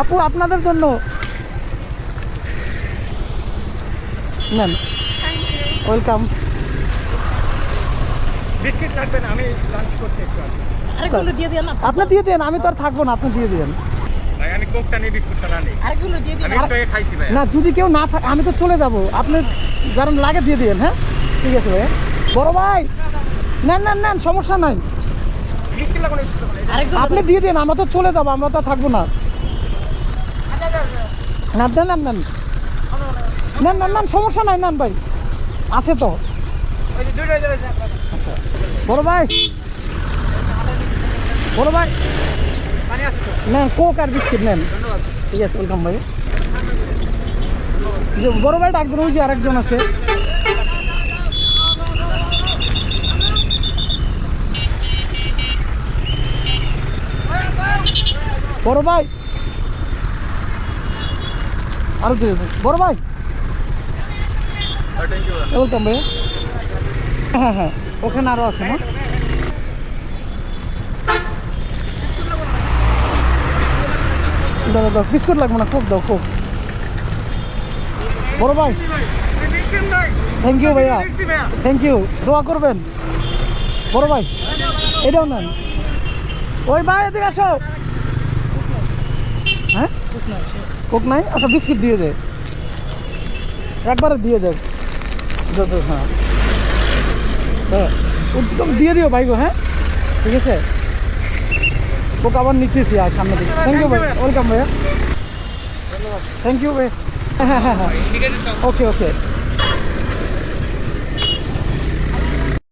আপু আপনাদের জন্য। নেন। ওয়েলকাম বিস্কিট লাগবে না আমি লাঞ্চ করছি একটু আরেকগুলো দিয়ে দিন আপনি দিয়ে দেন আমি তো আর থাকব না আপনি দিয়ে দেন। আমি কোকটা নিয়ে বিস্কুটটা না নিই। আরেকগুলো দিয়ে দিন। আমি খাইছি ভাই না যদি কেউ না থাকে আমি তো চলে যাব। আপনি কারণ লাগে দিয়ে দিন হ্যাঁ? ঠিক আছে ভাই বড় ভাই নেন নেন নেন সমস্যা নাই। আপনি দিয়ে দিন আমরা তো চলে যাব আমরা তো আর থাকব না। না দেন নেন নেন নেন সমস্যা নাই নেন ভাই। আছে তো। আচ্ছা। বড় ভাই। বড় ভাই। নেন কোক আর বিস্কিট নেন। ঠিক আছে ওয়েলকাম ভাই। যে বড় ভাই ডাকবেন ওই যে আরেকজন আছে। বড় ভাই। আরও দেন। বড় ভাই। ওয়েলকাম ভাই। হ্যাঁ হ্যাঁ ওখানে আরও আছে না? দাও দাও বিস্কুট লাগবে না কোক দাও কোক। বড় ভাই। থ্যাংক ইউ ভাইয়া। থ্যাংক ইউ দোয়া করবেন। বড় ভাই এটাও নেন। ওই ভাই এদিকে আসো। হ্যাঁ? কোক নাই আচ্ছা বিস্কুট দিয়ে দে একবারে দিয়ে দে যত হ্যাঁ হ্যাঁ একদম দিয়ে দিও ভাই গো হ্যাঁ ঠিক আছে কোক আবার নিতেছি আর সামনে দিকে থ্যাংক ইউ ভাই ওয়েলকাম ভাইয়া থ্যাংক ইউ ভাই হ্যাঁ হ্যাঁ হ্যাঁ ওকে ওকে